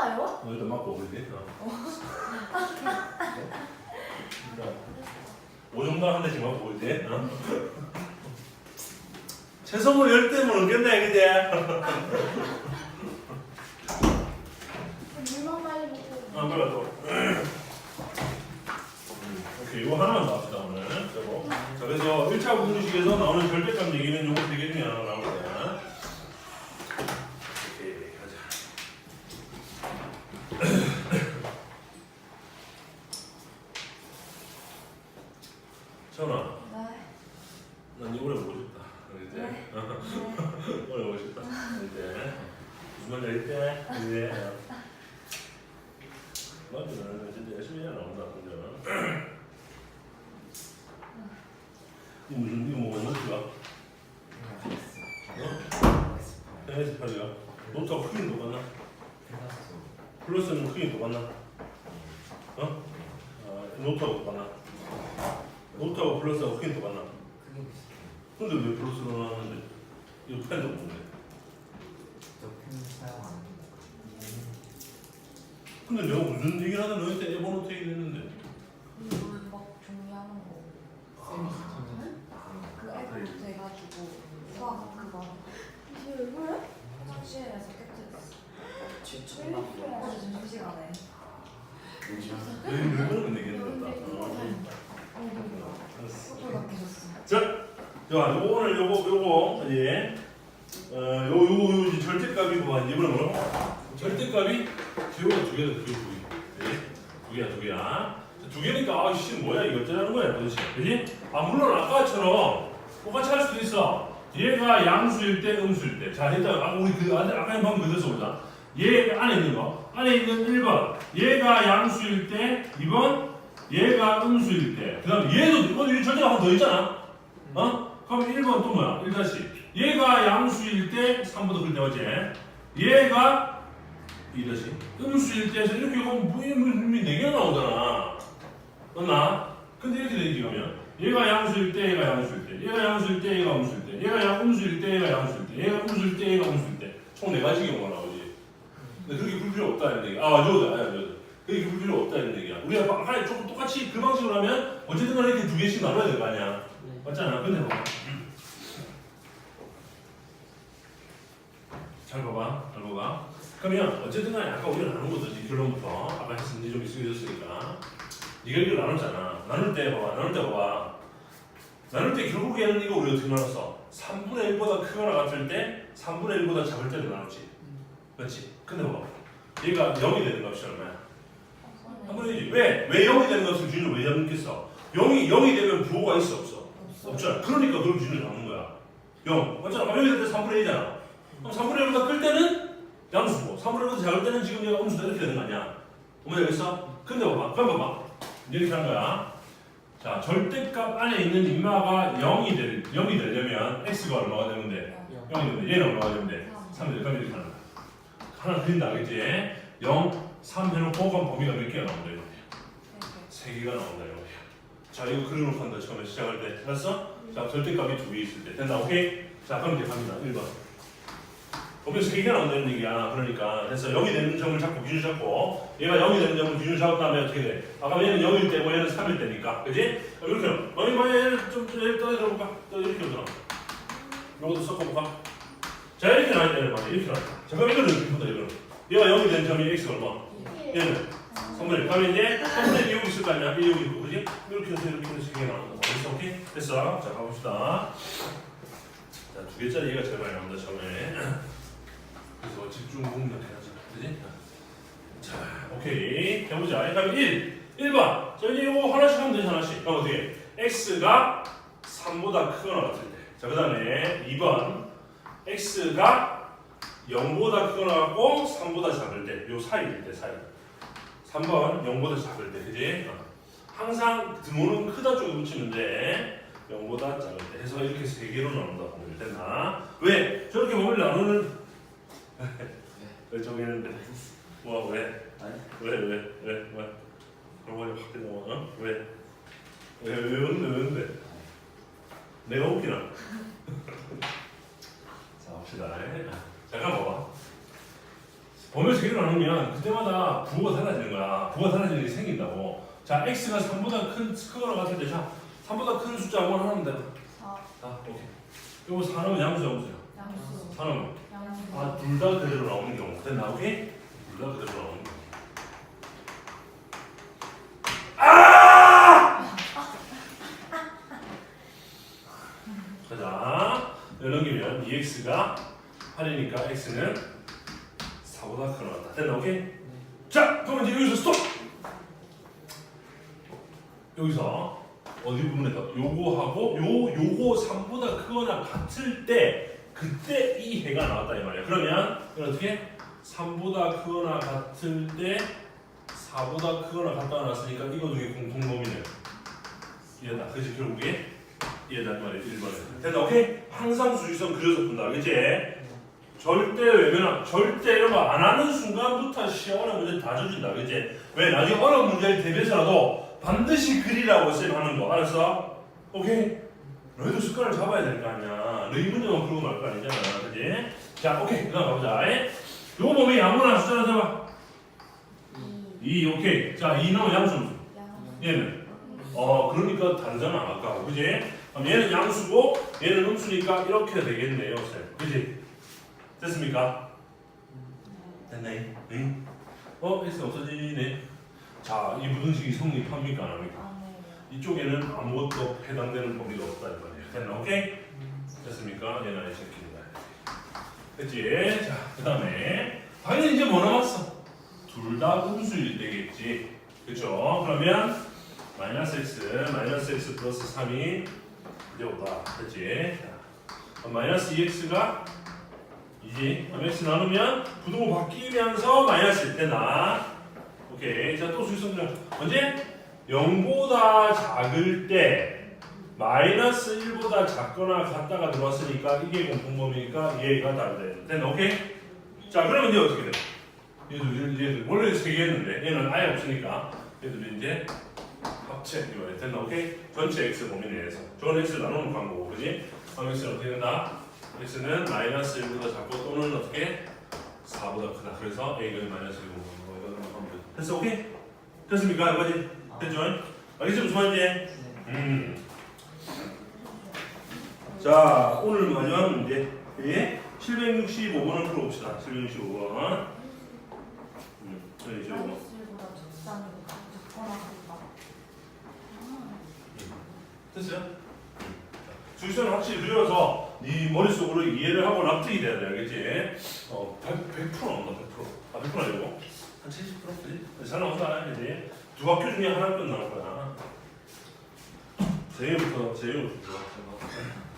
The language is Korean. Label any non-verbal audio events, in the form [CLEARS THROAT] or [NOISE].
맞아요? 어, 일단 맞고 그러지. 어. 일단 오정당 한 대씩 맞고 그러지. 어? 최성우 열 대면 넘겠네, 그지? 물만 많이 먹고. 아, 그래 또. 오케이, 이거 하나만 나왔다 오늘. 저거. 자, 그래서 1차 분식에서 나오는 절대값 얘기는 요거 되게 중에 하나 나오거든. 오케이, 가자. 천아, 네. 난 이거 오래 보고 싶다. 그지? 네. 오래 보고 싶다. 이제 무슨 말인지 알겠지? 이제 열심히 해야 나온다. 근데 [CLEARS THROAT] 이 무슨 이거 뭐 노트가? 어? 팔이가 노트가 크긴 똑같나? 플러스는 크긴 똑같나? 어? 아, 노트하고 똑같나? 노트하고 플러스하고 크긴 똑같나? 근데 왜 플러스로 나왔는데? 이거 펜도 없는데. 근데 내가 무슨 얘기를 하다 너한테 에버노트 얘기했는데. 물막 종이하는 거. 그 앱부터 해가지고 수학 그거. 이게 왜 그래? 화장실에서 깨뜨렸어. 어제 점심시간에. 왜, 왜. 소주 바뀌었어. 자, 자, 오늘 요거 요거 예, 어, 요요 절대값이 뭐야? 이번에 뭐라고? 절대값이 기호가 두 개다, 두 개, 두 개. 예? 두 개야, 두 개야. 자, 두 개니까 아, 씨 뭐야 이거 어쩌라는 거야, 도대체, 그지? 아 물론 아까처럼 똑같이 할 수도 있어. 얘가 양수일 때, 음수일 때. 자, 일단 아, 우리 그 아까 아까 방금 그대서 보자. 얘 안에 있는 거, 안에 있는 1번. 얘가 양수일 때, 2번. 얘가 음수일 때. 그 다음 얘도 이거 이 절대가 하나 더 있잖아. 어? 그럼 1번 또 뭐야? 1다시. 얘가 양수일 때 3보다 클때 맞지? 얘가 2다시. 음수일 때에서 이렇게 보면 뭐, 뭐, 4개가 나오잖아. 맞나? 근데 이렇게 되지 그러면 얘가 양수일 때 얘가 양수일 때 얘가 양수일 때 얘가 음수일 때 얘가 양 음수일 때 얘가 양수일 때 얘가 음수일 때 얘가 음수일 때총 네 가지 경우가 나오지. 근데 그렇게 불 필요 없다는 얘기. 아 맞아, 맞아, 맞아. 그렇게 불 필요 없다는 얘기야. 우리가 막 하나 조금 똑같이 그 방식으로 하면 어쨌든 간에 이렇게 두 개씩 나눠야 될 거 아니야. 맞잖아. 근데 봐 잘 봐봐. 잘 봐봐. 그러면 어쨌든 간에 아까 우리가 나눈 거듯이 결론부터 아까 했으니 좀 익숙해졌으니까 네가 이걸 나눴잖아. 나눌 때 봐봐. 나눌 때 봐봐. 나눌 때 결국에는 이거 우리 어떻게 나눴어? 3분의 1보다 크거나 같을 때 3분의 1보다 작을 때도 나눴지. 그렇지? 근데 봐봐. 얘가 0이 되는 값이 얼마야? 한 번이지. 왜? 왜 0이 되는 값을 기준으로 왜 잡겠어? 0이 0이 되면 부호가 있어 없어? 없잖아. 그러니까 그걸 기준으로 잡는 거야. 0. 맞잖아. 그럼 여기 될때 3분의 1이잖아. 그럼 3분의 1보다 클 때는 양수고 3분의 1보다 작을 때는 지금 얘가 음수다 이렇게 되는 거 아니야? 어머니 알겠어? 근데 봐봐. 그럼 봐봐. 이렇게 하는 거야. 자, 절대값 안에 있는 인마가 0이 될 0이 되려면 x가 얼마가 되면 돼? 0이 되면 돼. 얘는 얼마가 되면 돼? 3이 돼. 그럼 이렇게 하는 거야. 하나 그린다 알겠지? 0, 3 해놓고 그럼 범위가 몇 개가 나온다 이거야. 세 개가 나온다 이거야. 자 이거 그려놓고 한다 처음에 시작할 때 알았어? 자 절대값이 두 개 있을 때 된다 오케이? 자 그럼 이제 갑니다 1번 세 개가 나온다는 얘기야. 그러니까. 그래서 0이 되는 점을 잡고 기준 잡고 얘가 0이 되는 점을 기준 잡은 다음에 어떻게 돼? 아까 얘는 0일 때고 얘는 3일 때니까. 그지? 어, 이렇게 어이 뭐 얘를 좀 얘를 떠내려볼까? 또 이렇게 오더라. 요것도 섞어볼까? 자 이렇게 되는 말이야. 이렇게 자 그럼 이거는 이렇게 본다 이거는 얘가 0이 되는 점이 x 얼마? 얘는 3분의 1 그러면 이제 3분의 1 여기 있을 거 아니야. 1 여기 있고 그지? 이렇게 해서 이렇게 해서 이게 거 됐어? 오케이? 됐어. 자 가봅시다. 자 두 개짜리 얘가 제일 많이 나온다 처음에 그래서 집중 공략 해야죠. 그지? 자 오케이. 해보자. 그다음에 1 1번. 자 이제 이거 하나씩 하면 되지 하나씩. 그럼 어떻게. X가 3보다 크거나 같을 때자그 다음에 2번. X가 0보다 크거나 같고 3보다 작을 때, 요 사이일 때 사이. 3번 0보다 작을 때, 그지? 어. 항상 등호는 크다 쪽에 붙이는데 0보다 작을 때. 해서 이렇게 세 개로 나눈다. 보면 됐나? 왜? 저렇게 몸을 나누는 왜 저기 했는데? 뭐 왜? 왜? 왜? 왜? 왜? 얼굴이 확 나와? 어? 왜? 왜? 왜 웃는데? 왜 웃는데? 내가 웃기나? [LAUGHS] 자 봅시다. 잠깐 봐봐. 범위에서 나누면 그때마다 부호가 달라지는 거야. 부호가 달라지는 게 생긴다고. 자, x가 3보다 큰 같을 때, 자, 3보다 큰 숫자 하면 돼. 4 자, 오케이. 요거 4는 양수 잡으세요. 양수 4는 양수 아, 둘 다 그대로 나오는 경우. 됐나, 오케이? 둘다 그대로 나오는 경우. 아! 가자. 넘기면 2x가 8이니까 x는 4보다 크거나 같다. 됐나, 오케이? 자, 그럼 이제 여기서 스톱! 여기서 어디 부분에서 요거하고 요 요거 3보다 크거나 같을 때 그때 이 해가 나왔다 이 말이야. 그러면 이건 어떻게 3보다 크거나 같을 때 4보다 크거나 같다 나왔으니까 이거 중에 공통범위는 얘다. 그지 결국에 얘다 이 말이야. 1번에. 됐다. 오케이? 항상 수직선 그려서 푼다. 그지? 절대 외면함. 절대 이런 거 안 하는 순간부터 시험하는 문제 다 줘준다. 그지? 왜? 나중에 어려운 문제를 대비해서라도 반드시 그리라고 쌤 하는 거 알았어? 오케이? 너희도 습관을 잡아야 될 거 아니야. 너희 문제만 풀고 말 거 아니잖아. 그지? 자 오케이. 그 다음 가보자. 요거 보면 아무나 숫자 하나 잡아. 2 2 오케이. 자 2는 양수 양수. 얘는? 어 그러니까 다르잖아 아까 그지? 그럼 얘는 양수고 얘는 음수니까 이렇게 되겠네요 쌤. 그지? 됐습니까? 됐네 응? 어? X 없어지네. 자이 부등식이 성립합니까? 안 합니까? 안에 이쪽에는 아무것도 해당되는 범위가 없다 이 말이에요. 됐나? 오케이? 됐습니까? 얘는 아이 새끼입니다. 됐지? 자, 그 다음에 당연히 이제 뭐 남았어? 둘다 음수일 때겠지. 그쵸? 그러면 마이너스 x, 마이너스 x 플러스 3이 이제 오다. 됐지? 자, 마이너스 2x가 이지. 그럼 x 나누면 부등호 바뀌면서 마이너스 1 되나? 오케이. 자, 또 수익성장. 언제? 0보다 작을 때 마이너스 1보다 작거나 같다가 들어왔으니까 이게 공통범위니까 얘가 다르다. 됐나? 오케이? 자 그러면 이제 어떻게 돼? 얘들 얘들 원래 세 개였는데 얘는 아예 없으니까 얘들 이제 합체 이거 됐나? 오케이? 전체 x 범위 내에서 저건 x 나누는 방법 그지? 그럼 x는 어떻게 된다? x는 마이너스 1보다 작고 또는 어떻게? 4보다 크다. 그래서 a가 마이너스 1보다 이거 하면 돼. 됐어? 오케이? 됐습니까? 아버지? 됐죠? 알겠지 무슨 말인지? 음. 자 오늘 마지막 문제 예? 765번을 풀어봅시다 765번 음, 765번 마이너스보다 적당히 적거나 같다 됐어요? 주의선을 확실히 그려서 네 머릿속으로 이해를 하고 납득이 돼야 돼 알겠지? 어, 100, 100% 나온다 100%아 100% 아니고 한 70% 그지? 잘 나온다 알겠지? 두 학교 중에 하나쯤 나올 거야 제일부터 제일부터 들어가